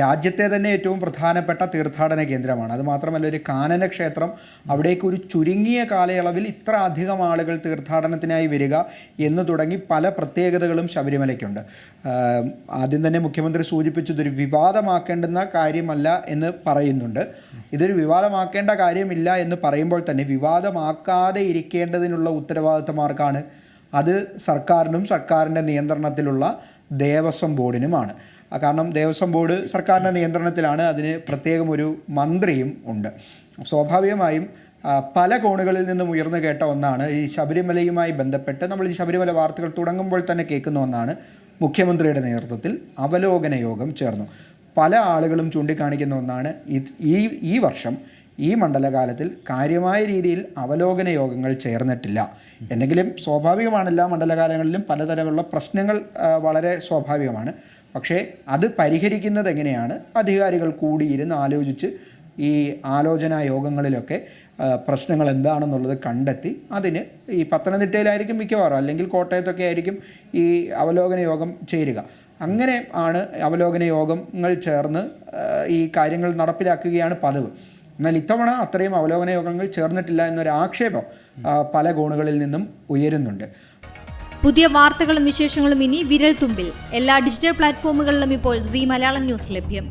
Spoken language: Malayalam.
രാജ്യത്തെ തന്നെ ഏറ്റവും പ്രധാനപ്പെട്ട തീർത്ഥാടന കേന്ദ്രമാണ്. അതുമാത്രമല്ല ഒരു കാനന ക്ഷേത്രം അവിടേക്ക് ഒരു ചുരുങ്ങിയ കാലയളവിൽ ഇത്ര അധികം ആളുകൾ തീർത്ഥാടനത്തിനായി വരിക എന്ന് തുടങ്ങി പല പ്രത്യേകതകളും ശബരിമലയ്ക്കുണ്ട്. ആദ്യം തന്നെ മുഖ്യമന്ത്രി സൂചിപ്പിച്ചത് ഒരു വിവാദമാക്കേണ്ടുന്ന കാര്യമല്ല എന്ന് പറയുന്നുണ്ട്. ഇതൊരു വിവാദമാക്കേണ്ട കാര്യമില്ല എന്ന് പറയുമ്പോൾ തന്നെ വിവാദമാക്കാതെ ഇരിക്കേണ്ടതിനുള്ള ഉത്തരവാദിത്തമാർക്കാണ് അത് സർക്കാരിനും സർക്കാരിന്റെ നിയന്ത്രണത്തിലുള്ള ദേവസ്വം ബോർഡിനുമാണ്. കാരണം ദേവസ്വം ബോർഡ് സർക്കാരിന്റെ നിയന്ത്രണത്തിലാണ് അതിന് പ്രത്യേകം ഒരു മന്ത്രിയും ഉണ്ട്. സ്വാഭാവികമായും പല കോണുകളിൽ നിന്നും ഉയർന്നു കേട്ട ഒന്നാണ് ഈ ശബരിമലയുമായി ബന്ധപ്പെട്ട് നമ്മൾ ഈ ശബരിമല വാർത്തകൾ തുടങ്ങുമ്പോൾ തന്നെ കേൾക്കുന്ന ഒന്നാണ്. മുഖ്യമന്ത്രിയുടെ നേതൃത്വത്തിൽ അവലോകന യോഗം ചേർന്നു. പല ആളുകളും ചൂണ്ടിക്കാണിക്കുന്ന ഒന്നാണ് ഈ ഈ വർഷം ഈ മണ്ഡലകാലത്തിൽ കാര്യമായ രീതിയിൽ അവലോകന യോഗങ്ങൾ ചേർന്നിട്ടില്ല. എന്തെങ്കിലും സ്വാഭാവികമാണ് എല്ലാ മണ്ഡലകാലങ്ങളിലും പലതരമുള്ള പ്രശ്നങ്ങൾ വളരെ സ്വാഭാവികമാണ്. പക്ഷേ അത് പരിഹരിക്കുന്നത് എങ്ങനെയാണ്? അധികാരികൾ കൂടിയിരുന്ന് ആലോചിച്ച് ഈ ആലോചനാ യോഗങ്ങളിലൊക്കെ പ്രശ്നങ്ങൾ എന്താണെന്നുള്ളത് കണ്ടെത്തി അതിന് ഈ പത്തനംതിട്ടയിലായിരിക്കും മിക്കവാറും അല്ലെങ്കിൽ കോട്ടയത്തൊക്കെ ആയിരിക്കും ഈ അവലോകന യോഗം ചേരുക. അങ്ങനെ ആണ് അവലോകന യോഗങ്ങൾ ചേർന്ന് ഈ കാര്യങ്ങൾ നടപ്പിലാക്കുകയാണ് പതിവ്. എന്നാൽ ഇത്തവണ അത്രയും അവലോകന യോഗങ്ങൾ ചേർന്നിട്ടില്ല എന്നൊരു ആക്ഷേപം പല കോണുകളിൽ നിന്നും ഉയരുന്നുണ്ട്. പുതിയ വാർത്തകളും വിശേഷങ്ങളും ഇനി വിരൽ തുമ്പിൽ എല്ലാ ഡിജിറ്റൽ പ്ലാറ്റ്ഫോമുകളിലും ഇപ്പോൾ സി മലയാളം ന്യൂസ് ലഭ്യം.